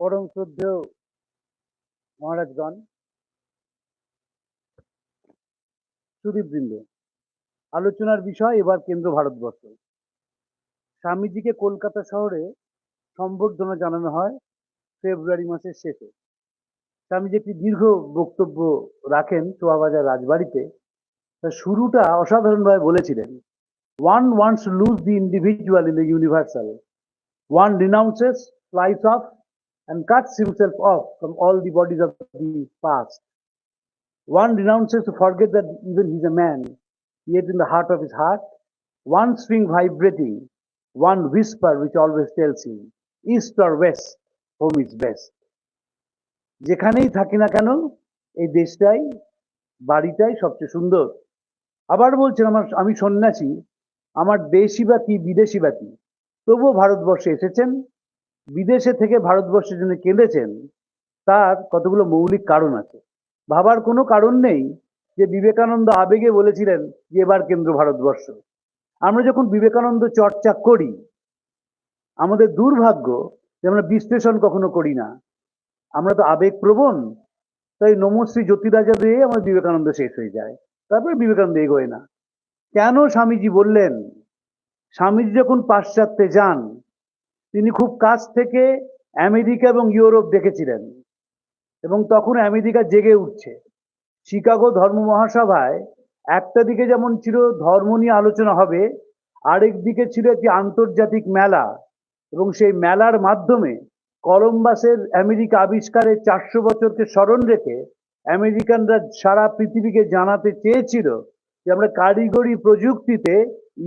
পরম শ্রদ্ধেয় মহারাজগণ, সুদীপবৃন্দ, আলোচনার বিষয় এবার কেন্দ্র ভারতবর্ষ। স্বামীজিকে কলকাতা শহরে সম্বর্ধনা জানানো হয় ফেব্রুয়ারি মাসের শেষে। স্বামীজি একটি দীর্ঘ বক্তব্য রাখেন চোয়াবাজার রাজবাড়িতে। তার শুরুটা অসাধারণভাবে বলেছিলেন one wants lose the individual in the universal one renounces flies off and cuts himself off from all the bodies of the past. One renounces to forget that even he's a man, yet in the heart of his heart, one string vibrating, one whisper which always tells him, east or west, home is best. যেখানেই থাকি না কেন এই দেশটাই বাড়িটাই সবচেয়ে সুন্দর আবার বলছেন আমার আমি সন্ন্যাসী আমার দেশই বা কি বিদেশি বা কি তবুও ভারতবর্ষে এসেছেন বিদেশে থেকে ভারতবর্ষের জন্য কেঁদেছেন, তার কতগুলো মৌলিক কারণ আছে। ভাবার কোনো কারণ নেই যে বিবেকানন্দ আবেগে বলেছিলেন যে এবার কেন্দ্র ভারতবর্ষ। আমরা যখন বিবেকানন্দ চর্চা করি, আমাদের দুর্ভাগ্য যে আমরা বিশ্লেষণ কখনো করি না। আমরা তো আবেগপ্রবণ, তাই নমশ্রী জ্যোতিরাজা দিয়ে আমার বিবেকানন্দ শেষ হয়ে যায়। তারপরে বিবেকানন্দ এগোয় না। কেন স্বামীজি বললেন, স্বামীজি যখন পাশ্চাত্যে যান তিনি খুব কাছ থেকে আমেরিকা এবং ইউরোপ দেখেছিলেন এবং তখন আমেরিকা জেগে উঠছে। শিকাগো ধর্ম মহাসভায় একটা দিকে যেমন ছিল ধর্ম নিয়ে আলোচনা হবে, আরেক দিকে ছিল একটি আন্তর্জাতিক মেলা এবং সেই মেলার মাধ্যমে কলম্বাসের আমেরিকা আবিষ্কারের চারশো বছরকে স্মরণ রেখে আমেরিকানরা সারা পৃথিবীকে জানাতে চেয়েছিল যে আমরা কারিগরি প্রযুক্তিতে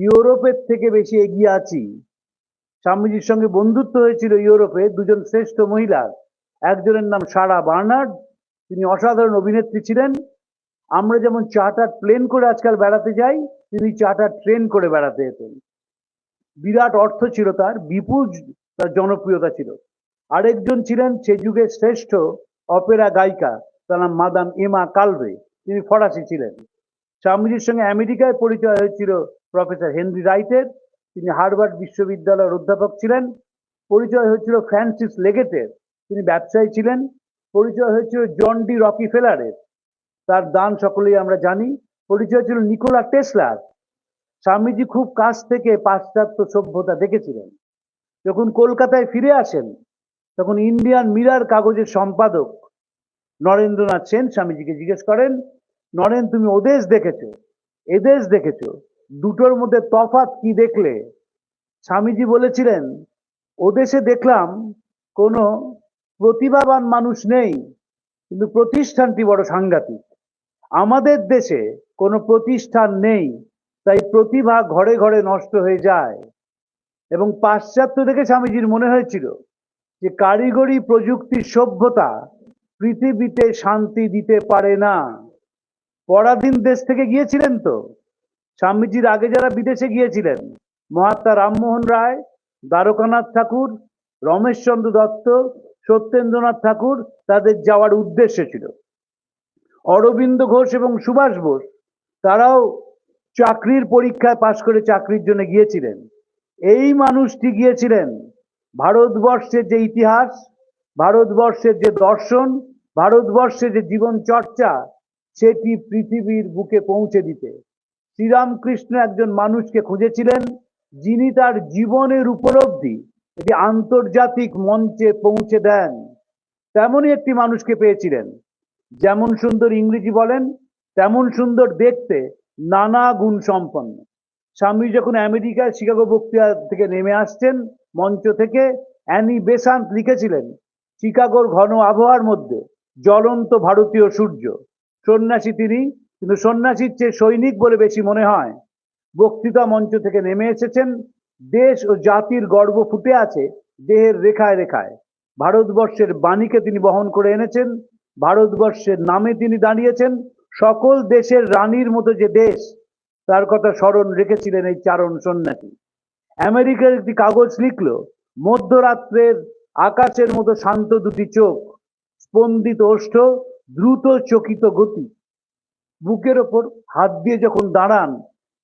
ইউরোপের থেকে বেশি এগিয়ে আছি। স্বামীজির সঙ্গে বন্ধুত্ব হয়েছিল ইউরোপে, দুজন শ্রেষ্ঠ মহিলার একজনের নাম সারা বার্নার্ড, তিনি অসাধারণ অভিনেত্রী ছিলেন। আমরা যেমন চার্টার প্লেন করে আজকাল বেড়াতে যাই, তিনি চার্টার ট্রেন করে বেড়াতে যেতেন। বিরাট অর্থ ছিল তার, বিপুল তার জনপ্রিয়তা ছিল। আরেকজন ছিলেন সে যুগের শ্রেষ্ঠ অপেরা গায়িকা, তার নাম মাদাম এমা কালভে, তিনি ফরাসি ছিলেন। স্বামীজির সঙ্গে আমেরিকায় পরিচয় হয়েছিল প্রফেসর হেনরি রাইটের। তিনি হার্ভার্ড বিশ্ববিদ্যালয়ের অধ্যাপক ছিলেন। পরিচয় হয়েছিল ফ্রান্সিস লেগেটের তিনি ব্যবসায়ী ছিলেন। পরিচয় হয়েছিল জন ডি রকি ফেলারের তার দান সকলেই আমরা জানি। পরিচয় ছিল নিকোলা টেসলার, স্বামীজি খুব কাছ থেকে পাশ্চাত্য সভ্যতা দেখেছিলেন। যখন কলকাতায় ফিরে আসেন, তখন ইন্ডিয়ান মিরার কাগজের সম্পাদক নরেন্দ্রনাথ সেন স্বামীজিকে জিজ্ঞেস করেন, নরেন, তুমি ওদেশ দেখেছ? এদেশ দেখেছ? দুটোর মধ্যে তফাৎ কি দেখলে? স্বামীজি বলেছিলেন, ওদেশে দেখলাম কোনো প্রতিভাবান মানুষ নেই, কিন্তু প্রতিষ্ঠানটি বড় সাংঘাতিক। আমাদের দেশে কোনো প্রতিষ্ঠান নেই, তাই প্রতিভা ঘরে ঘরে নষ্ট হয়ে যায়। এবং পাশ্চাত্য দেখে স্বামীজির মনে হয়েছিল যে কারিগরি প্রযুক্তি সভ্যতা পৃথিবীতে শান্তি দিতে পারে না। পরাধীন দেশ থেকে গিয়েছিলেন তো? স্বামীজির আগে যারা বিদেশে গিয়েছিলেন, মহাত্মা রামমোহন রায়, দ্বারকানাথ ঠাকুর, রমেশচন্দ্র দত্ত, সত্যেন্দ্রনাথ ঠাকুর তাদের যাওয়ার উদ্দেশ্য ছিল। অরবিন্দ ঘোষ এবং সুভাষ বোস তারাও চাকরির পরীক্ষায় পাশ করে চাকরির জন্য গিয়েছিলেন। এই মানুষটি গিয়েছিলেন ভারতবর্ষের যে ইতিহাস, ভারতবর্ষের যে দর্শন, ভারতবর্ষের যে জীবন চর্চা সেটি পৃথিবীর বুকে পৌঁছে দিতে। শ্রীরামকৃষ্ণ একজন মানুষকে খুঁজেছিলেন, যিনি তার জীবনের উপলব্ধি এটি আন্তর্জাতিক মঞ্চে পৌঁছে দেন। তেমনই একটি মানুষকে পেয়েছিলেন। যেমন সুন্দর ইংরেজি বলেন, তেমন সুন্দর দেখতে নানা গুণ সম্পন্ন। স্বামী যখন আমেরিকার শিকাগো বক্তৃতা থেকে নেমে আসছেন মঞ্চ থেকে, অ্যানি বেসান্ত লিখেছিলেন, শিকাগোর ঘন আবহাওয়ার মধ্যে জ্বলন্ত ভারতীয় সূর্য। সন্ন্যাসী তিনি কিন্তু সন্ন্যাসীর চেয়ে সৈনিক বলে বেশি মনে হয়। বক্তৃতা মঞ্চ থেকে নেমে এসেছেন। দেশ ও জাতির গর্ব ফুটে আছে দেহের রেখায় রেখায়। ভারতবর্ষের বাণীকে তিনি বহন করে এনেছেন। ভারতবর্ষের নামে তিনি দাঁড়িয়েছেন। সকল দেশের রানীর মতো যে দেশ, তার কথা স্মরণ রেখেছিলেন এই চারণ সন্ন্যাসী। আমেরিকার একটি কাগজ লিখল, মধ্যরাত্রের আকাশের মতো শান্ত দুটি চোখ, স্পন্দিত ওষ্ঠ, দ্রুত চকিত গতি। বুকের ওপর হাত দিয়ে যখন দাঁড়ান,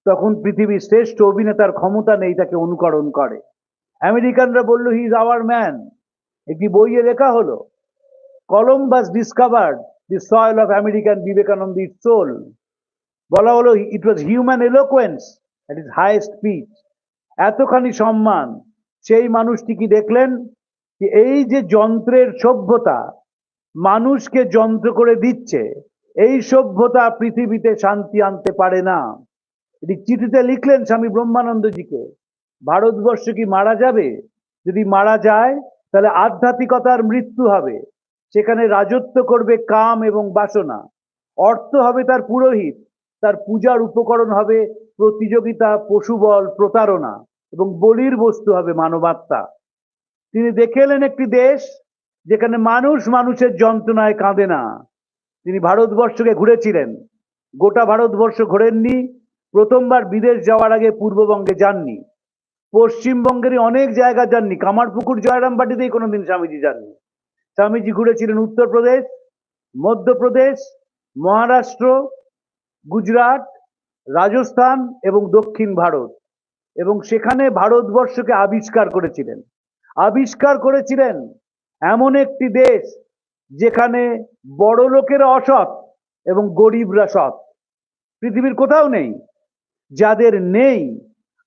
তখন পৃথিবীর শ্রেষ্ঠ অভিনেতার ক্ষমতা নেই তাকে অনুকরণ করে। আমেরিকানরা বলল হি ইজ আওয়ার ম্যান একটি বইয়ে লেখা হলো? Columbus discovered the soil of American Vivekananda it soul বলা হলো it was human eloquence at is highest pitch এতখানি সম্মান সেই মানুষটি কি দেখলেন? যে এই যে যন্ত্রের সভ্যতা মানুষকে যন্ত্র করে দিচ্ছে এই সভ্যতা পৃথিবীতে শান্তি আনতে পারে না। এটি চিঠিতে লিখলেন স্বামী ব্রহ্মানন্দজিকে। ভারতবর্ষ কি মারা যাবে? যদি মারা যায়, তাহলে আধ্যাত্মিকতার মৃত্যু হবে। সেখানে রাজত্ব করবে কাম এবং বাসনা। অর্থ হবে তার পুরোহিত। তার পূজার উপকরণ হবে প্রতিযোগিতা, পশুবল, প্রতারণা এবং বলির বস্তু হবে মানবাত্মা। তিনি দেখে এলেন একটি দেশ যেখানে মানুষ মানুষের যন্ত্রণায় কাঁদে না। তিনি ভারতবর্ষকে ঘুরেছিলেন। গোটা ভারতবর্ষ ঘোরেননি, প্রথমবার বিদেশ যাওয়ার আগে পূর্ববঙ্গে যাননি। পশ্চিমবঙ্গেরই অনেক জায়গা যাননি, কামারপুকুর, জয়রামবাটিতেই কোনোদিন স্বামীজি যাননি। স্বামীজি ঘুরেছিলেন উত্তরপ্রদেশ, মধ্যপ্রদেশ, মহারাষ্ট্র, গুজরাট, রাজস্থান এবং দক্ষিণ ভারত। এবং সেখানে ভারতবর্ষকে আবিষ্কার করেছিলেন। আবিষ্কার করেছিলেন এমন একটি দেশ যেখানে বড় লোকেরা অসৎ এবং গরিবরা সৎ। পৃথিবীর কোথাও নেই যাদের নেই,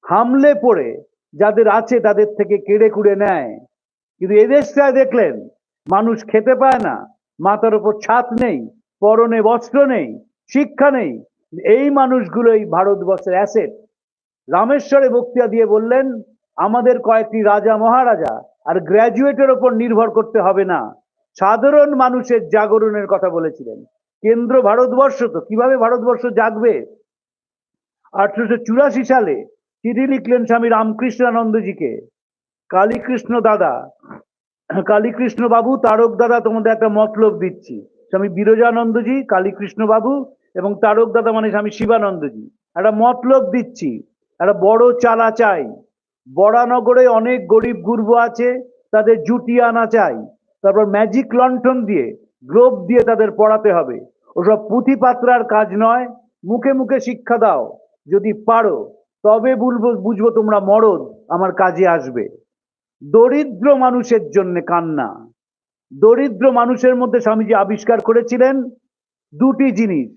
হামলে পড়ে, যাদের আছে তাদের থেকে কেড়ে কুড়ে নেয়। কিন্তু এদেশটায় দেখলেন, মানুষ খেতে পায় না, মাথার উপর ছাদ নেই, পরনে বস্ত্র নেই, শিক্ষা নেই। এই মানুষগুলোই ভারতবর্ষের অ্যাসেট। রামেশ্বরে বক্তিয়া দিয়ে বললেন, আমাদের কয়েকটি রাজা মহারাজা আর গ্র্যাজুয়েটের ওপর নির্ভর করতে হবে না। সাধারণ মানুষের জাগরণের কথা বলেছিলেন। কেন্দ্র ভারতবর্ষ তো, কীভাবে ভারতবর্ষ জাগবে? আঠারোশো চুরাশি সালে চিঠি লিখলেন স্বামী রামকৃষ্ণানন্দজিকে। কালীকৃষ্ণ দাদা, কালীকৃষ্ণ বাবু, তারক দাদা, তোমাদের একটা মতলব দিচ্ছি। স্বামী বিরজানন্দজি, কালীকৃষ্ণ বাবু এবং তারক দাদা মানে স্বামী শিবানন্দজি। একটা মতলব দিচ্ছি, একটা বড় চালা চাই। বরানগরে অনেক গরিব গুরব আছে, তাদের জুটি আনা চাই। তারপর ম্যাজিক লন্ঠন দিয়ে গ্লোব দিয়ে তাদের পড়াতে হবে। ওসব পুঁথি পাত্রার কাজ নয়, মুখে মুখে শিক্ষা দাও। যদি পারো, তবে বুঝব বুঝব তোমরা মরদ আমার কাজে আসবে। দরিদ্র মানুষের জন্য কান্না। দরিদ্র মানুষের মধ্যে স্বামীজি আবিষ্কার করেছিলেন দুটি জিনিস।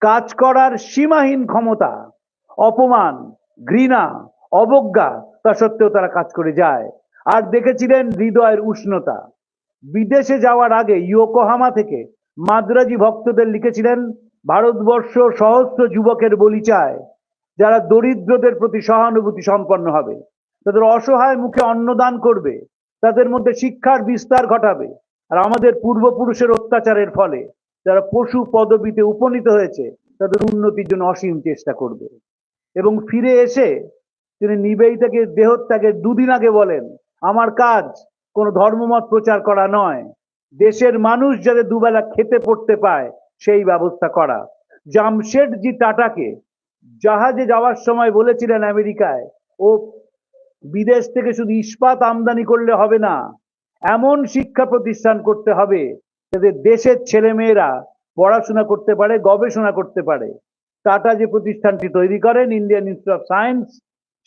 কাজ করার সীমাহীন ক্ষমতা, অপমান, ঘৃণা, অবজ্ঞা, তা সত্ত্বেও তারা কাজ করে যায়। আর দেখেছিলেন হৃদয়ের উষ্ণতা। বিদেশে যাওয়ার আগে ইয়োকোহামা থেকে মাদ্রাজি ভক্তদের লিখেছিলেন, ভারতবর্ষ সহস্র যুবকের বলি চায়, যারা দরিদ্রদের প্রতি সহানুভূতি সম্পন্ন হবে। তাদের অসহায় মুখে অন্নদান করবে, তাদের মধ্যে শিক্ষার বিস্তার ঘটাবে, আর আমাদের পূর্বপুরুষের অত্যাচারের ফলে যারা পশু পদবিতে উপনীত হয়েছে, তাদের উন্নতির জন্য অসীম চেষ্টা করবে। এবং ফিরে এসে তিনি নিবেই নিবেদিতাকে দেহত্যাগে দুদিন আগে বলেন, আমার কাজ কোনো ধর্মমত প্রচার করা নয়। দেশের মানুষ যাতে দুবেলা খেতে পড়তে পায়, সেই ব্যবস্থা করা। জামশেদজি টাটাকে জাহাজে যাওয়ার সময় বলেছিলেন আমেরিকায়, ও বিদেশ থেকে শুধু ইস্পাত আমদানি করলে হবে না, এমন শিক্ষা প্রতিষ্ঠান করতে হবে যাতে দেশের ছেলেমেয়েরা পড়াশোনা করতে পারে, গবেষণা করতে পারে। টাটা যে প্রতিষ্ঠানটি তৈরি করেন, ইন্ডিয়ান ইনস্টিটিউট অফ সায়েন্স,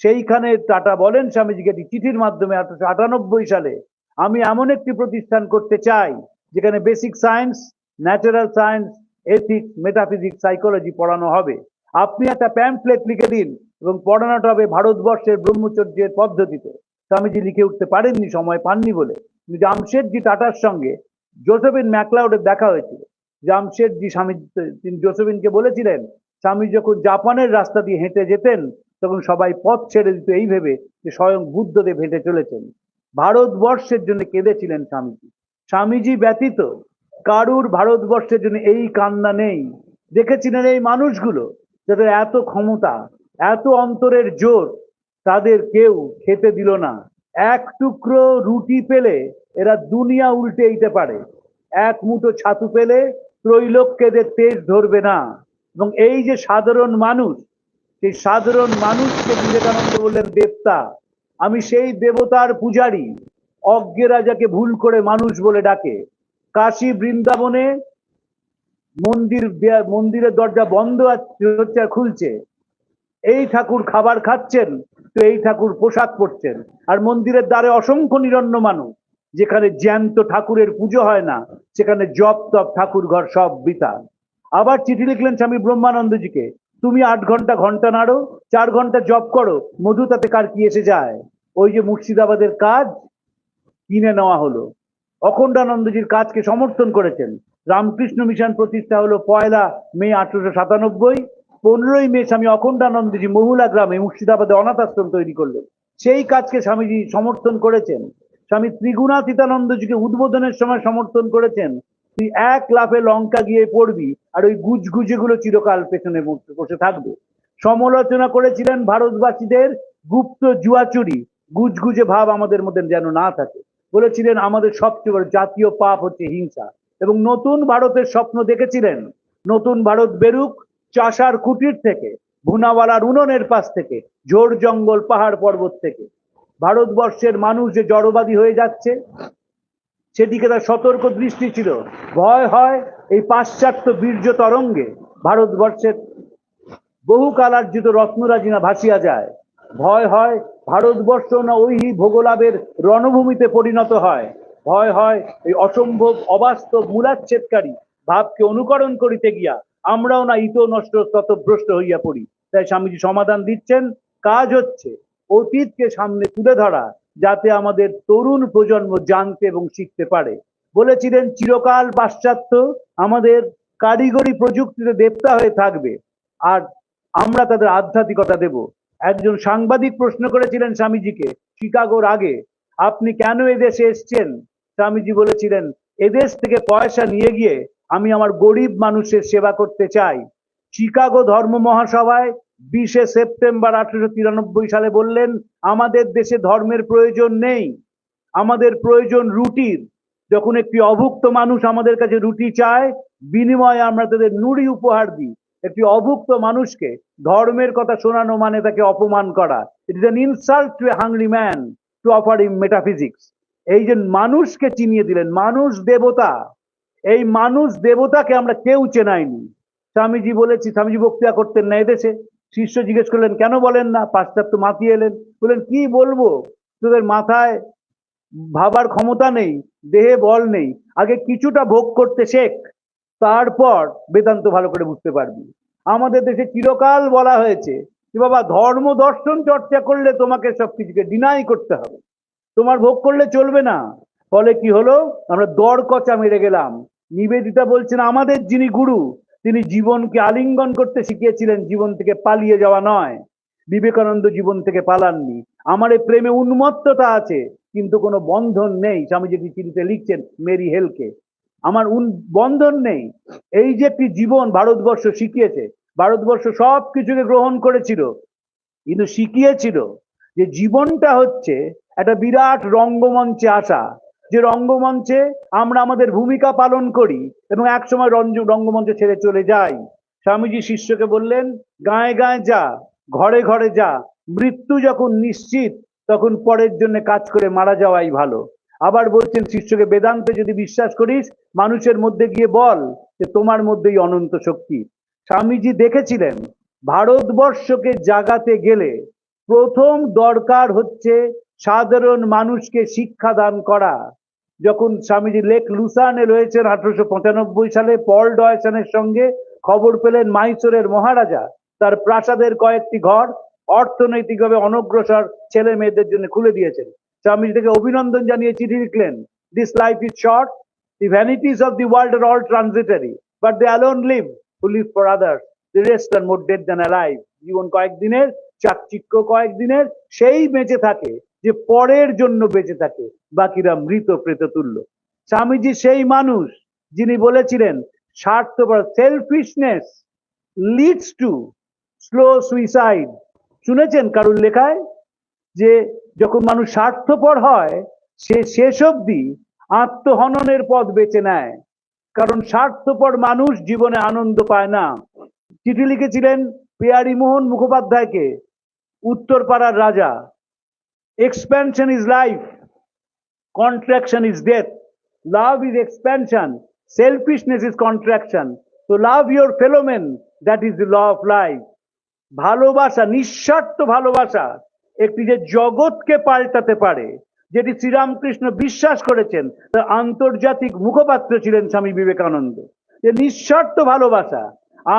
সেইখানে টাটা বলেন, স্বামীজিকে একটি চিঠির মাধ্যমে আঠারোশো আটানব্বই সালে আমি এমন একটি প্রতিষ্ঠান করতে চাই, যেখানে basic science natural science ethics metaphysics psychology পড়ানো হবে। আপনি একটা প্যাম্পলেট লিখে দিন এবং পড়ানোটা হবে ভারতবর্ষের ব্রহ্মচর্যের পদ্ধতিতে। স্বামীজি লিখে উঠতে পারেননি, সময় পাননি বলে। জামশেদজি টাটার সঙ্গে জোসেফিন ম্যাকলাউডের দেখা হয়েছিল। জামশেদজি স্বামী, তিনি জোসেফিনকে বলেছিলেন, স্বামী যখন জাপানের রাস্তা দিয়ে হেঁটে যেতেন, তখন সবাই পথ ছেড়ে দিত এই ভেবে যে স্বয়ং বুদ্ধদেব হেঁটে চলেছেন। ভারতবর্ষের জন্য কেঁদেছিলেন স্বামীজি। স্বামীজি ব্যতীত কারুর ভারতবর্ষের জন্য এই কান্না নেই। দেখেছিলেন এই মানুষগুলো, যাদের এত ক্ষমতা, এত অন্তরের জোর, তাদের কেউ খেতে দিল না। এক টুকরো রুটি পেলে এরা দুনিয়া উল্টে দিতে পারে। এক মুঠো ছাতু পেলে ত্রৈলোক্যদের তেজ ধরবে না। এবং এই যে সাধারণ মানুষ, সেই সাধারণ মানুষকে বিবেকানন্দ বললেন দেবতা আমি সেই দেবতার পূজারী অজ্ঞেরা যাকে ভুল করে মানুষ বলে ডাকে। কাশী বৃন্দাবনে মন্দির মন্দিরের দরজা বন্ধ হচ্ছে আর খুলছে। এই ঠাকুর খাবার খাচ্ছেন, তো এই ঠাকুর পোশাক পরছেন আর মন্দিরের দ্বারে অসংখ্য নিরন্ন মানুষ, যেখানে জ্যান্ত ঠাকুরের পুজো হয় না, সেখানে জপ, তপ ঠাকুর ঘর সব বৃথা আবার চিঠি লিখলেন স্বামী ব্রহ্মানন্দজিকে তুমি আট ঘণ্টা ঘণ্টা নাড়ো, চার ঘণ্টা জব করো, মধু তাতে কার কি এসে যায়? ওই যে মুর্শিদাবাদের কাজ কিনে নেওয়া হলো। অখণ্ডানন্দজির কাজকে সমর্থন করেছেন। রামকৃষ্ণ মিশন প্রতিষ্ঠা হলো পয়লা মে আঠারোশো সাতানব্বই। পনেরোই মে স্বামী অখণ্ডানন্দজি মহুলা গ্রামে মুর্শিদাবাদে অনাথ আশ্রম তৈরি করলেন। সেই কাজকে স্বামীজি সমর্থন করেছেন। স্বামী ত্রিগুণাতীতানন্দজিকে উদ্বোধনের সময় সমর্থন করেছেন। তুই এক লাফে লঙ্কা গিয়ে পড়বি আর ওই গুজগুজে গুলো চিরকাল পেছনে বসে- থাকবে। সমালোচনা করেছিলেন ভারতবাসীদের গুপ্ত জুয়াচুরি, গুজগুজে ভাব আমাদের মধ্যে যেন না থাকে। বলেছিলেন, আমাদের সবচেয়ে বড় জাতীয় পাপ হচ্ছে হিংসা। এবং নতুন ভারতের স্বপ্ন দেখেছিলেন, নতুন ভারত বেরুক চাষার কুটির থেকে, ভুনাওয়ালার উননের পাশ থেকে ঝোড় জঙ্গল পাহাড় পর্বত থেকে। ভারতবর্ষের মানুষ যে জড়বাদী হয়ে যাচ্ছে সেদিকে তার সতর্ক দৃষ্টি ছিল। ভয় হয় এই পাশ্চাত্য বীর্য তরঙ্গে। ভারতবর্ষের বহু কালার্জিত রত্নরাজি না ভাসিয়া যায়। ভয় হয় ভারতবর্ষ না ওই ভোগলাভের রণভূমিতে পরিণত হয়। ভয় হয় এই অসম্ভব অবাস্তব মূলাচ্ছেদকারী ভাবকে অনুকরণ করিতে গিয়া আমরাও না ইত নষ্ট ততভ্রষ্ট হইয়া পড়ি। তাই স্বামীজি সমাধান দিচ্ছেন। কাজ হচ্ছে অতীতকে সামনে তুলে ধরা। যাতে আমাদের তরুণ প্রজন্ম জানতে এবং শিখতে পারে। বলেছিলেন, চিরকাল পাশ্চাত্য আমাদের কারিগরি প্রযুক্তিতে দেবতা হয়ে থাকবে। আর আমরা তাদের আধ্যাত্মিকতা দেব। একজন সাংবাদিক প্রশ্ন করেছিলেন স্বামীজিকে শিকাগোর আগে, আপনি কেন এদেশে এসছেন? স্বামীজি বলেছিলেন, এদেশ থেকে পয়সা নিয়ে গিয়ে আমি আমার গরিব মানুষের সেবা করতে চাই। শিকাগো ধর্ম মহাসভায় বিশে সেপ্টেম্বর আঠারোশো তিরানব্বই সালে বললেন, আমাদের দেশে ধর্মের প্রয়োজন নেই। আমাদের প্রয়োজন রুটির। যখন একটি অভুক্ত মানুষ আমাদের কাছে রুটি চায়, বিনিময়ে আমরা তাদের নুড়ি উপহার দিই। একটি অভুক্ত মানুষকে ধর্মের কথা শোনানো মানে তাকে অপমান করা। It is an insult to a hungry man to offer him metaphysics এই যে মানুষকে চিনিয়ে দিলেন, মানুষ দেবতা। এই মানুষ দেবতাকে আমরা কেউ চেনাইনি। স্বামীজি বলেছি, স্বামীজি বক্তৃতা করতেন না এদেশে। শিষ্য জিজ্ঞেস করলেন, কেন বলেন না? পাশ্চাত্য মাতিয়ে এলেন। বললেন, কি বলব? তোদের মাথায় ভাবার ক্ষমতা নেই, দেহে বল নেই। আগে কিছুটা ভোগ করতে শেখ, তারপর বেদান্ত ভালো করে বুঝতে পারবি। আমাদের দেশে চিরকাল বলা হয়েছে যে, বাবা, ধর্ম দর্শন চর্চা করলে তোমাকে সবকিছুকে ডিনাই করতে হবে। তোমার ভোগ করলে চলবে না। ফলে কি হলো? আমরা দর কচা মেরে গেলাম। নিবেদিতা বলছেন, আমাদের যিনি গুরু তিনি জীবনকে আলিঙ্গন করতে শিখিয়েছিলেন, জীবন থেকে পালিয়ে যাওয়া নয়। বিবেকানন্দ জীবন থেকে পালাননি। আমার এই প্রেমে উন্মত্ততা আছে, কিন্তু কোনো বন্ধন নেই। স্বামীজি চিঠিতে লিখছেন, মেরি হেলকে। আমার উন, বন্ধন নেই। এই যে একটি জীবন ভারতবর্ষ শিখিয়েছে, ভারতবর্ষ সব কিছুকে গ্রহণ করেছিল, কিন্তু শিখিয়েছিল যে জীবনটা হচ্ছে একটা বিরাট রঙ্গমঞ্চে আসা। যে রঙ্গমঞ্চে আমরা আমাদের ভূমিকা পালন করি এবং একসময় রঞ্জ রঙ্গমঞ্চে ছেড়ে চলে যাই। স্বামীজি শিষ্যকে বললেন, গায়ে গায়ে যা, ঘরে ঘরে যা। মৃত্যু যখন নিশ্চিত, তখন পরের জন্য কাজ করে মারা যাওয়াই ভালো। আবার বলছেন শিষ্যকে, বেদান্তে যদি বিশ্বাস করিস, মানুষের মধ্যে গিয়ে বল যে তোমার মধ্যেই অনন্ত শক্তি। স্বামীজি দেখেছিলেন, ভারতবর্ষকে জাগাতে গেলে প্রথম দরকার হচ্ছে সাধারণ মানুষকে শিক্ষা দান করা। যখন স্বামীজি লেক লুসানে রয়েছেন আঠারোশো পঁচানব্বই সালে, পল ডয়সনের সঙ্গে খবর পেলেন মাইসোরের মহারাজা। তার প্রাসাদের কয়েকটি ঘর অর্থনৈতিকভাবে অনগ্রসর ছেলে মেয়েদের জন্য খুলে দিয়েছেন। স্বামীজি থেকে অভিনন্দন জানিয়ে চিঠি লিখলেন this life is short the vanities of the world are all transitory but they alone live who live for others the rest are more dead than alive জীবন কয়েকদিনের চাকচিক্য কয়েকদিনের সেই বেঁচে থাকে। যে পরের জন্য বেঁচে থাকে, বাকিরা মৃত প্রেত তুল্য। স্বামীজি সেই মানুষ যিনি বলেছিলেন, স্বার্থপর selfishness leads to slow suicide শুনেছেন কারুর লেখায়? যে যখন মানুষ স্বার্থপর হয়, সে শেষ অবধি আত্মহননের পথ বেছে নেয়। কারণ স্বার্থপর মানুষ জীবনে আনন্দ পায় না। চিঠি লিখেছিলেন পেয়ারি মোহন মুখোপাধ্যায়কে, উত্তরপাড়ার রাজা। Expansion is life contraction is death. Love is expansion. Selfishness is contraction. So love your fellow men. That is the law of life. ভালোবাসা নিঃস্বার্থ ভালোবাসা একটি যে জগৎকে পাল্টাতে পারে, যেটি শ্রীরামকৃষ্ণ বিশ্বাস করেছেন, তার আন্তর্জাতিক মুখপাত্র ছিলেন স্বামী বিবেকানন্দ। যে নিঃস্বার্থ ভালোবাসা,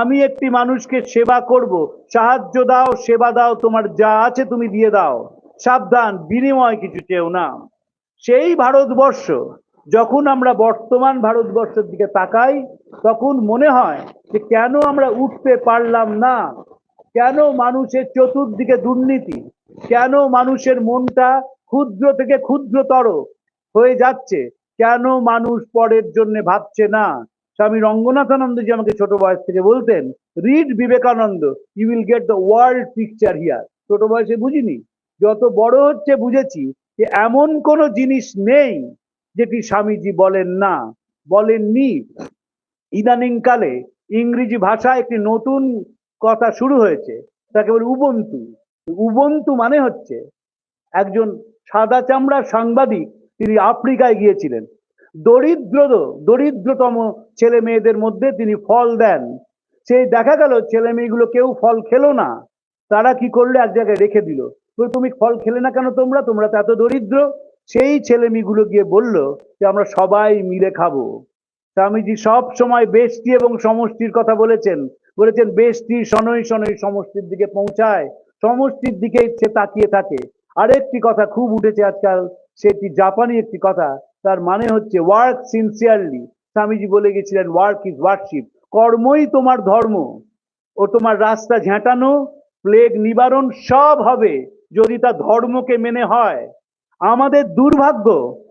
আমি একটি মানুষকে সেবা করব, সাহায্য দাও, সেবা দাও, তোমার যা আছে তুমি দিয়ে দাও। সাবধান, বিনিময় কিছু চেও না। সেই ভারতবর্ষ, যখন আমরা বর্তমান ভারতবর্ষের দিকে তাকাই, তখন মনে হয় যে কেন আমরা উঠতে পারলাম না? কেন মানুষের চতুর্দিকে দুর্নীতি? কেন মানুষের মনটা ক্ষুদ্র থেকে ক্ষুদ্রতর হয়ে যাচ্ছে? কেন মানুষ পরের জন্য ভাবছে না? স্বামী রঙ্গনাথানন্দজি আমাকে ছোট বয়স থেকে বলতেন, read Vivekananda, you will get the world picture here. ছোট বয়সে বুঝিনি? যত বড় হচ্ছে বুঝেছি যে এমন কোনো জিনিস নেই যেটি স্বামীজি বলেন না, বলেননি। ইদানিংকালে ইংরেজি ভাষায় একটি নতুন কথা শুরু হয়েছে, তাকে বলে উবন্তু উবন্তু মানে হচ্ছে একজন সাদা চামড়ার সাংবাদিক, তিনি আফ্রিকায় গিয়েছিলেন। দরিদ্র দরিদ্রতম ছেলে মেয়েদের মধ্যে তিনি ফল দেন। সেই দেখা গেল ছেলে মেয়েগুলো কেউ ফল খেলো না, তারা কি করল এক জায়গায় রেখে দিল? তুমি ফল খেলে না কেন তোমরা? তোমরা তো এত দরিদ্র। সেই ছেলে মেয়েগুলো গিয়ে বলল যে, আমরা সবাই মিলে খাব। স্বামীজি সব সময় বেষ্টি এবং সমষ্টির কথা বলেছেন। বলেছেন, বেষ্টি শনৈ শনৈ সমষ্টির দিকে পৌঁছায়। সমষ্টির দিকে সে তাকিয়ে থাকে। আরেকটি কথা খুব উঠেছে আজকাল, সেটি জাপানি একটি কথা। তার মানে হচ্ছে ওয়ার্ক সিনসিয়ারলি স্বামীজি বলে গেছিলেন ওয়ার্ক ইজ ওয়ার্কশিপ কর্মই তোমার ধর্ম। ও তোমার রাস্তা ঝেঁটানো, প্লেগ নিবারণ সব হবে। যদি তা ধর্মকে মেনে হয়, আমাদের দুর্ভাগ্য,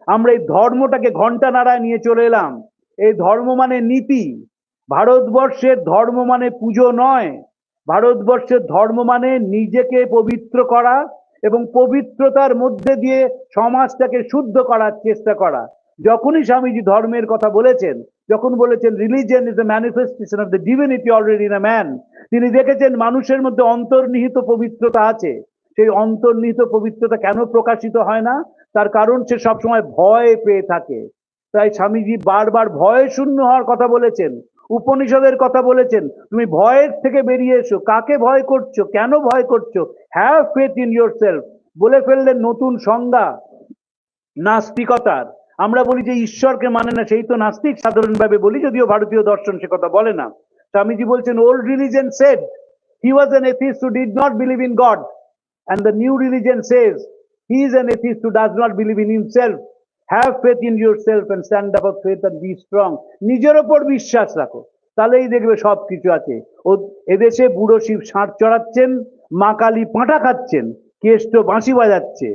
আমরা এই ধর্মটাকে ঘণ্টা নাড়ায় নিয়ে চলে এলাম। এই ধর্ম মানে নীতি। ভারতবর্ষের ধর্ম মানে পুজো নয়। ভারতবর্ষের ধর্ম মানে নিজেকে পবিত্র করা এবং পবিত্রতার মধ্যে দিয়ে সমাজটাকে শুদ্ধ করার চেষ্টা করা। যখনই স্বামীজি ধর্মের কথা বলেছেন, যখন বলেছেন religion is the manifestation of the divinity already in a man তিনি দেখেছেন মানুষের মধ্যে অন্তর্নিহিত পবিত্রতা আছে। সেই অন্তর্নিহিত পবিত্রতা কেন প্রকাশিত হয় না? তার কারণ সে সবসময় ভয় পেয়ে থাকে। তাই স্বামীজি বারবার ভয় শূন্য হওয়ার কথা বলেছেন, উপনিষদের কথা বলেছেন, তুমি ভয়ের থেকে বেরিয়ে এসো। কাকে ভয় করছ? কেন ভয় করছ? Have faith in your self বলে ফেললেন নতুন সংজ্ঞা, নাস্তিকতার। আমরা বলি যে ঈশ্বরকে মানে না, সেই তো নাস্তিক সাধারণভাবে বলি, যদিও ভারতীয় দর্শন সে কথা বলে না। স্বামীজি বলছেন old religion said he was an atheist who did not believe in God. And the new religion says, he is an atheist who does not believe in himself. Have faith in yourself and stand up of faith and be strong. নিজের ওপর বিশ্বাস রাখো। তাহলেই দেখবে সব কিছু আছে। ও এদেশে বুড়ো শিব ষাঁড় চড়াচ্ছেন, মা কালী পাঁঠা খাচ্ছেন, কেষ্ট বাঁশি বাজাচ্ছে।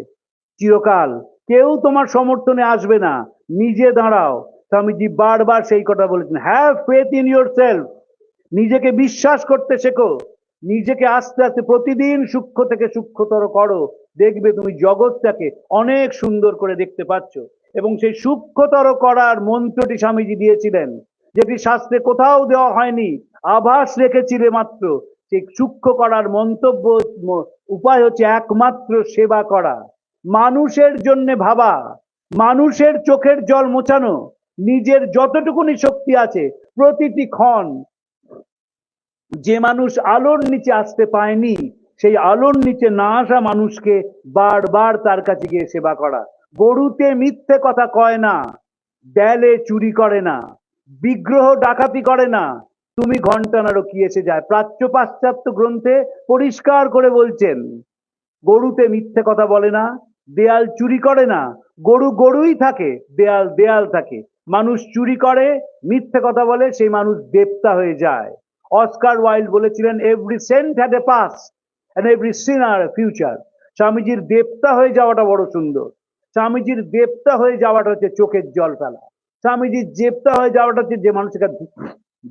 চিরকাল কেউ তোমার সমর্থনে আসবে না। নিজে দাঁড়াও। স্বামীজি বারবার সেই কথা বলেছেন। Have faith in your self নিজেকে বিশ্বাস করতে শেখো। নিজেকে আস্তে আস্তে প্রতিদিন সূক্ষ্ম থেকে সূক্ষ্মতর করো। দেখবে তুমি জগৎটাকে অনেক সুন্দর করে দেখতে পাচ্ছ। এবং সেই সূক্ষ্মতর করার মন্ত্রটি স্বামীজি দিয়েছিলেন, যেটি শাস্ত্রে কোথাও দেওয়া হয়নি, আভাস রেখেছিলে মাত্র। সেই সূক্ষ্ম করার মন্তব্য উপায় হচ্ছে একমাত্র সেবা করা। মানুষের জন্য ভাবা, মানুষের চোখের জল মোছানো, নিজের যতটুকুনি শক্তি আছে, প্রতিটি ক্ষণ যে মানুষ আলোর নিচে আসতে পায়নি সেই আলোর নিচে না আসা মানুষকে বারবার তার কাছে গিয়ে সেবা করা। গরুতে মিথ্যে কথা কয় না, দেলে চুরি করে না, বিগ্রহ ডাকাতি করে না। তুমি ঘণ্টা নাড়ো কি এসে যায়। প্রাচ্য পাশ্চাত্য গ্রন্থে পরিষ্কার করে বলছেন, গরুতে মিথ্যে কথা বলে না, দেয়াল চুরি করে না। গরু গরুই থাকে, দেয়াল দেয়াল থাকে। মানুষ চুরি করে, মিথ্যে কথা বলে, সেই মানুষ দেবতা হয়ে যায়। অস্কার ওয়াইল্ড বলেছিলেন every saint had a past and every sinner future স্বামীজির দেবতা হয়ে যাওয়াটা বড় সুন্দর। স্বামীজির দেবতা হয়ে যাওয়াটা হচ্ছে চোখের জল ফেলা স্বামীজির দেবতা হয়ে যাওয়াটা হচ্ছে যে মানুষের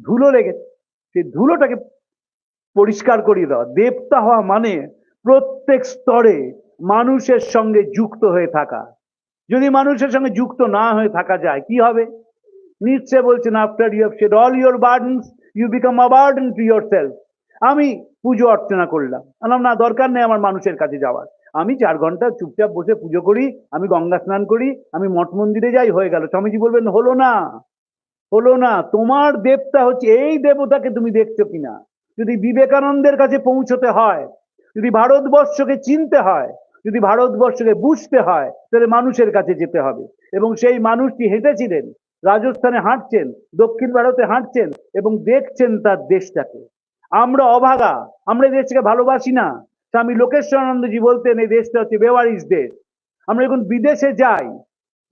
ধুলো লেগেছে সেই ধুলোটাকে পরিষ্কার করিয়ে দেওয়া। দেবতা হওয়া মানে প্রত্যেক স্তরে মানুষের সঙ্গে যুক্ত হয়ে থাকা। যদি মানুষের সঙ্গে যুক্ত না হয়ে থাকা যায়, কি হবে? নিচ্ছে বলছেন after you have shed all your burdens you become a to yourself আমি পুজো অর্চনা করলাম। বললাম না, দরকার নেই আমার মানুষের কাছে যাওয়ার। আমি চার ঘণ্টা চুপচাপ বসে পুজো করি, আমি গঙ্গা স্নান করি, আমি মঠ মন্দিরে যাই, হয়ে গেল। স্বামীজি বলবেন, হলো না হলো না। তোমার দেবতা হচ্ছে, এই দেবতাকে তুমি দেখছ কিনা যদি বিবেকানন্দের কাছে পৌঁছতে হয়, যদি ভারতবর্ষকে চিনতে হয়, যদি ভারতবর্ষকে বুঝতে হয়, তাহলে মানুষের কাছে যেতে হবে। এবং সেই মানুষটি হেঁটেছিলেন, রাজস্থানে হাঁটছেন, দক্ষিণ ভারতে হাঁটছেন এবং দেখছেন তার দেশটাকে। আমরা অভাগা, আমরা এই দেশটাকে ভালোবাসি না। স্বামী লোকেশ্বরানন্দজি বলতেন, এই দেশটা হচ্ছে বেওয়ারিশ দেশ। আমরা যখন বিদেশে যাই,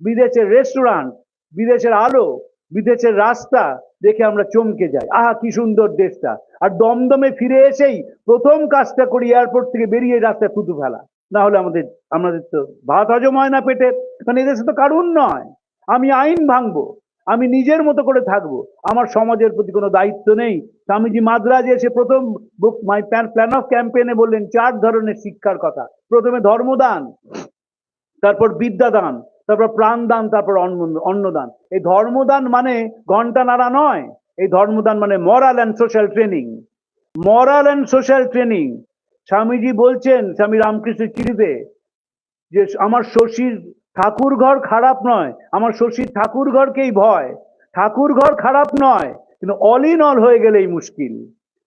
বিদেশের রেস্টুরেন্ট বিদেশের আলো, বিদেশের রাস্তা দেখে আমরা চমকে যাই। আহা, কি সুন্দর দেশটা। আর দমদমে ফিরে এসেই প্রথম কাজটা করি এয়ারপোর্ট থেকে বেরিয়ে রাস্তায় থুতু ফেলা। না হলে আমাদের আমাদের তো ভাত হজম হয় না পেটের। কারণ এদেশে তো কারণ নয়। আমি আইন ভাঙবো। আমি নিজের মতো করে থাকব। আমার সমাজের প্রতি কোনো দায়িত্ব নেই। স্বামীজি মাদ্রাজে এসে প্রথম বুক মাই প্ল্যান অফ ক্যাম্পেইনে বললেন, চার ধরনের শিক্ষার কথা। প্রথমে ধর্মদান, তারপর বিদ্যাদান, তারপর প্রাণদান, তারপর অন্ন- অন্নদান। এই ধর্মদান মানে ঘণ্টা নাড়া নয়, এই ধর্মদান মানে moral and social training moral and social training Swamiji বলছেন, স্বামী রামকৃষ্ণের চিঠিতে, যে আমার শশীর ঠাকুর ঘর খারাপ নয়। আমার শশীর ঠাকুর ঘরকেই ভয়। ঠাকুর ঘর খারাপ নয়, কিন্তু অল ইন অল হয়ে গেলেই মুশকিল।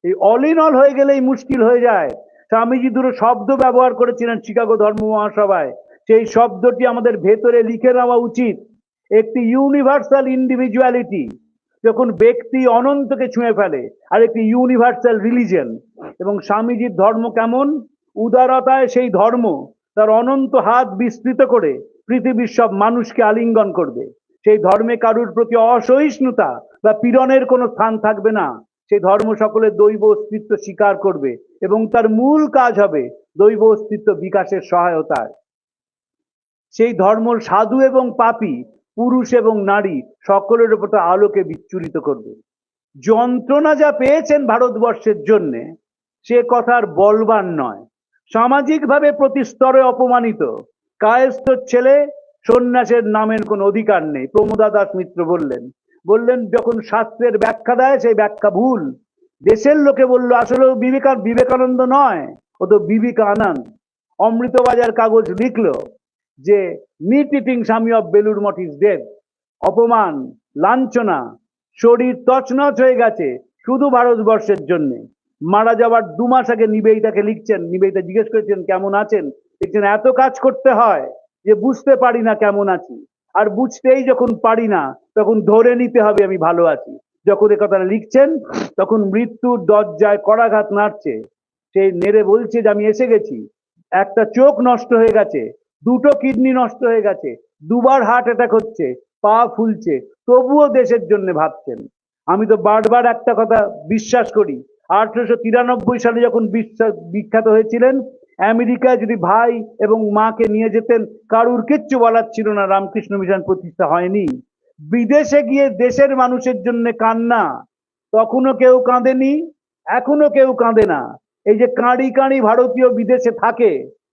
এই অল ইন অল হয়ে গেলেই মুশকিল হয়ে যায়। স্বামীজি দুটো শব্দ ব্যবহার করেছিলেন শিকাগো ধর্ম মহাসভায়। সেই শব্দটি আমাদের ভেতরে লিখে নেওয়া উচিত। একটি ইউনিভার্সাল ইন্ডিভিজুয়ালিটি যখন ব্যক্তি অনন্তকে ছুঁয়ে ফেলে, আর একটি ইউনিভার্সাল রিলিজন এবং স্বামীজির ধর্ম কেমন? উদারতায় সেই ধর্ম তার অনন্ত হাত বিস্তৃত করে পৃথিবীর সব মানুষকে আলিঙ্গন করবে। সেই ধর্মে কারুর প্রতি অসহিষ্ণুতা বা পীড়নের কোনো স্থান থাকবে না। সেই ধর্ম সকলের দৈব অস্তিত্ব স্বীকার করবে এবং তার মূল কাজ হবে দৈব অস্তিত্ব বিকাশের সহায়তায়। সেই ধর্ম সাধু এবং পাপী, পুরুষ এবং নারী সকলের উপর আলোকে বিচ্ছুরিত করবে। যন্ত্রণা যা পেয়েছেন ভারতবর্ষের জন্যে, সে কথার বলবান নয়। সামাজিকভাবে প্রতি স্তরে অপমানিত কায়স্থ ছেলে সন্ন্যাসের নামের কোনো অধিকার নেই। প্রমোদা দাস মিত্র বললেন। বললেন, যখন শাস্ত্রের ব্যাখ্যা দেয়, সেই ব্যাখ্যা ভুল। দেশের লোকে বলল, আসলে ও বিবেকা, বিবেকানন্দ নয়, ও তো বিবেকা আনন্দ। অমৃতবাজার কাগজ লিখলো যে meat eating Swami of Belur Math is dead অপমান, লাঞ্ছনা, শরীর তছনছ হয়ে গেছে শুধু ভারতবর্ষের জন্যে। মারা যাওয়ার দু মাস আগে নিবেদিতাকে লিখছেন। নিবেদিতা জিজ্ঞেস করেছেন, কেমন আছেন? লিখছেন এত কাজ করতে হয় যে বুঝতে পারি না কেমন আছি। আর বুঝতেই যখন পারি না, তখন ধরে নিতে হবে আমি ভালো আছি। যখন এ কথাটা লিখছেন, তখন মৃত্যুর দরজায় করাঘাত নাড়ছে। সে নেড়ে বলছে যে, আমি এসে গেছি। একটা চোখ নষ্ট হয়ে গেছে, দুটো কিডনি নষ্ট হয়ে গেছে, দুবার হার্ট অ্যাটাক হচ্ছে, পা ফুলছে, তবুও দেশের জন্য ভাবছেন। আমি তো বারবার একটা কথা বিশ্বাস করি। আঠারোশো তিরানব্বই সালে যখন বিশ্বাস বিখ্যাত হয়েছিলেন আমেরিকায় যদি ভাই এবং মাকে নিয়ে যেতেন, কারুর কিচ্ছু বলার ছিল না। রামকৃষ্ণ মিশন প্রতিষ্ঠা হয়নি। বিদেশে গিয়ে দেশের মানুষের জন্য কান্না। তখনও কেউ কাঁদেনি এখনও কেউ কাঁদে না। এই যে কাঁড়ি কাঁড়ি ভারতীয় বিদেশে থাকে,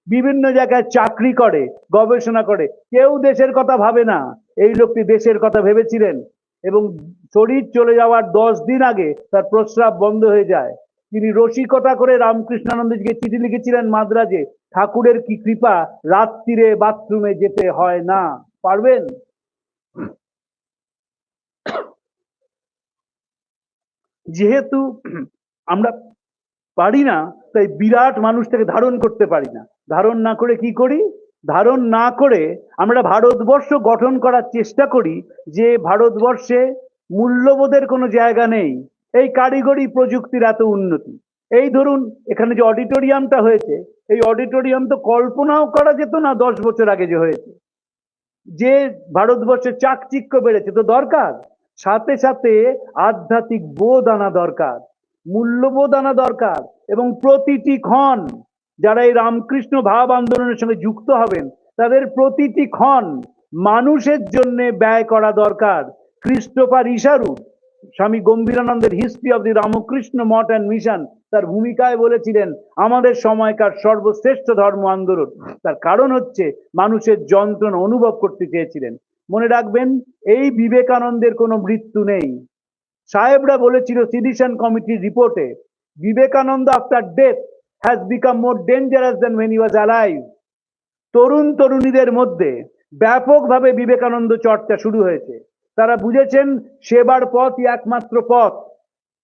বিভিন্ন জায়গায় চাকরি করে, গবেষণা করে, কেউ দেশের কথা ভাবে না। এই লোকটি দেশের কথা ভেবেছিলেন এবং শরীর চলে যাওয়ার দশ দিন আগে তার প্রস্রাব বন্ধ হয়ে যায়। তিনি রসিকতা করে রামকৃষ্ণানন্দজিকে চিঠি লিখেছিলেন মাদ্রাজে, ঠাকুরের কি কৃপা? রাত্রিরে বাথরুমে যেতে হয় না। পারবেন? যেহেতু আমরা পারি না, তাই বিরাট মানুষটাকে ধারণ করতে পারি না। ধারণ না করে কি করি? ধারণ না করে আমরা ভারতবর্ষ গঠন করার চেষ্টা করি যে ভারতবর্ষে মূল্যবোধের কোনো জায়গা নেই। এই কারিগরি প্রযুক্তির এত উন্নতি। এই ধরুন, এখানে যে অডিটোরিয়ামটা হয়েছে, এই অডিটোরিয়াম তো কল্পনাও করা যেত না দশ বছর আগে যে হয়েছে। যে ভারতবর্ষে চাকচিক্য বেড়েছে তো দরকার? সাথে সাথে আধ্যাত্মিক বোধ আনা দরকার, মূল্যবোধ আনা দরকার, এবং প্রতিটি ক্ষণ যারা এই রামকৃষ্ণ ভাব আন্দোলনের সঙ্গে যুক্ত হবেন, তাদের প্রতিটি ক্ষণ মানুষের জন্য ব্যয় করা দরকার। Christopher Isherwood Swami গম্ভীরানন্দের history of the Ramakrishna Math and mission তার ভূমিকায় বলেছিলেন, আমাদের সময়কার সর্বশ্রেষ্ঠ ধর্ম আন্দোলন। তার কারণ হচ্ছে, মানুষের যন্ত্রণা অনুভব করতে চেয়েছিলেন। মনে রাখবেন, এই বিবেকানন্দের কোনো মৃত্যু নেই। সাহেবরা বলেছিল সিডিশন কমিটির রিপোর্টে Vivekananda after death has become more dangerous than when you was alive তরুণ তরুণীদের মধ্যে ব্যাপকভাবে বিবেকানন্দ চর্চা শুরু হয়েছে। তারা বুঝেছেন, সেবার পথই একমাত্র পথ।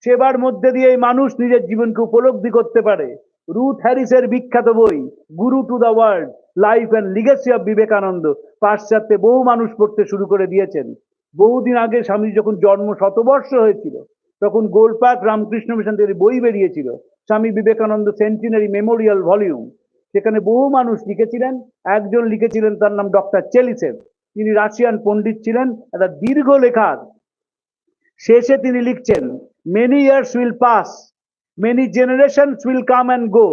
সেবার মধ্যে দিয়ে মানুষ নিজের জীবনকে উপলব্ধি করতে পারে। রুথ হ্যারিসের বিখ্যাত বই, guru to the world, life and legacy of Vivekananda, পাশ্চাত্যে বহু মানুষ পড়তে শুরু করে দিয়েছেন। বহুদিন আগে স্বামী যখন জন্ম শতবর্ষ হয়েছিল, তখন গোলপাক রামকৃষ্ণ মিশন থেকে বই বেরিয়েছিল, Swami Vivekananda centenary Memorial volume. সেখানে বহু মানুষ লিখেছিলেন, একজন লিখেছিলেন তার নাম ডক্টর চেলিসেভ। তিনি রাশিয়ান পণ্ডিত ছিলেন একটা দীর্ঘ লেখার শেষে তিনি লিখছেন many years will pass many generations will come and go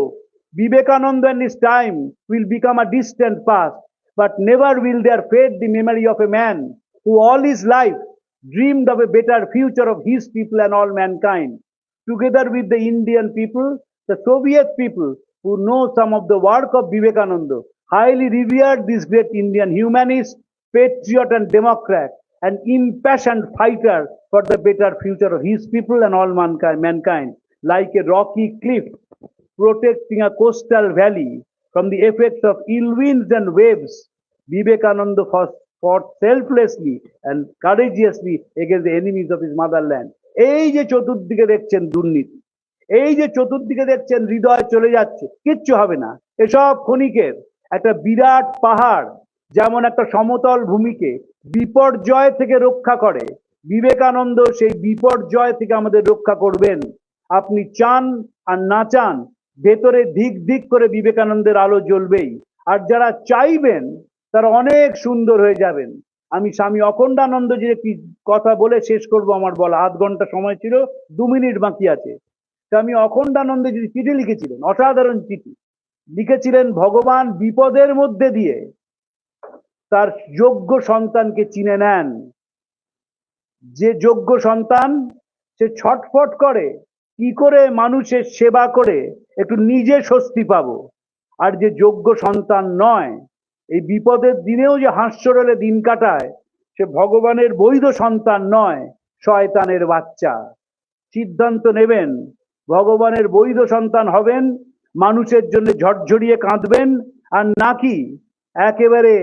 Vivekananda and his time will become a distant past but never will there fade the memory of a man who all his life dreamed of a better future of his people and all mankind. Together with the Indian people, the Soviet people who know some of the work of Vivekananda, highly revered this great Indian humanist, patriot and democrat, an impassioned fighter for the better future of his people and all mankind, mankind like a rocky cliff protecting a coastal valley from the effects of ill winds and waves. Vivekananda fought, selflessly and courageously against the enemies of his motherland. এই যে চতুর্দিকে দেখছেন দুর্নীতি এই যে চতুর্দিকে দেখছেন হৃদয় চলে যাচ্ছে কিচ্ছু হবে না এসব ক্ষণিকের একটা বিরাট পাহাড় যেমন একটা সমতল ভূমিকে বিপর্যয় থেকে রক্ষা করে। বিবেকানন্দ সেই বিপর্যয় থেকে আমাদের রক্ষা করবেন। আপনি চান আর না চান, ভেতরে ধিক ধিক করে বিবেকানন্দের আলো জ্বলবেই। আর যারা চাইবেন, তারা অনেক সুন্দর হয়ে যাবেন। আমি স্বামী অখণ্ডানন্দ যে একটি কথা বলে শেষ করব আমার বলা। আধ ঘণ্টা সময় ছিল, দু মিনিট বাকি আছে। স্বামী অখণ্ডানন্দ যে চিঠি লিখেছিলেন, অসাধারণ চিঠি। লিখেছিলেন, ভগবান বিপদের মধ্যে দিয়ে তার যোগ্য সন্তানকে চিনে নেন। যে যোগ্য সন্তান সে ছটফট করে, কি করে মানুষের সেবা করে, একটু নিজে স্বস্তি পাবো। আর যে যোগ্য সন্তান নয়, এই বিপদের দিনেও যে হাস্যরলে দিন কাটায়, সে ভগবানের বৈধ সন্তান নয়, শয়তানের বাচ্চা। সিদ্ধান্ত নেবেন, ভগবানের বৈধ সন্তান হবেন, মানুষের জন্য ঝরঝরিয়ে কাঁদবেন, আর নাকি একেবারে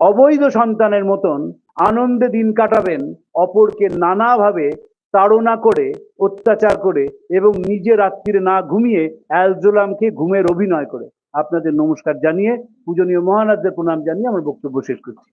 অবৈধ সন্তানের মতন আনন্দে দিন কাটাবেন, অপরকে নানাভাবে তাড়না করে, অত্যাচার করে এবং নিজে রাত্রিরে না ঘুমিয়ে অ্যালজোলামকে ঘুমের অভিনয় করে। আপনাদের নমস্কার জানিয়ে, পূজনীয় মহানাজদের প্রণাম জানিয়ে আমার বক্তব্য শেষ করছি।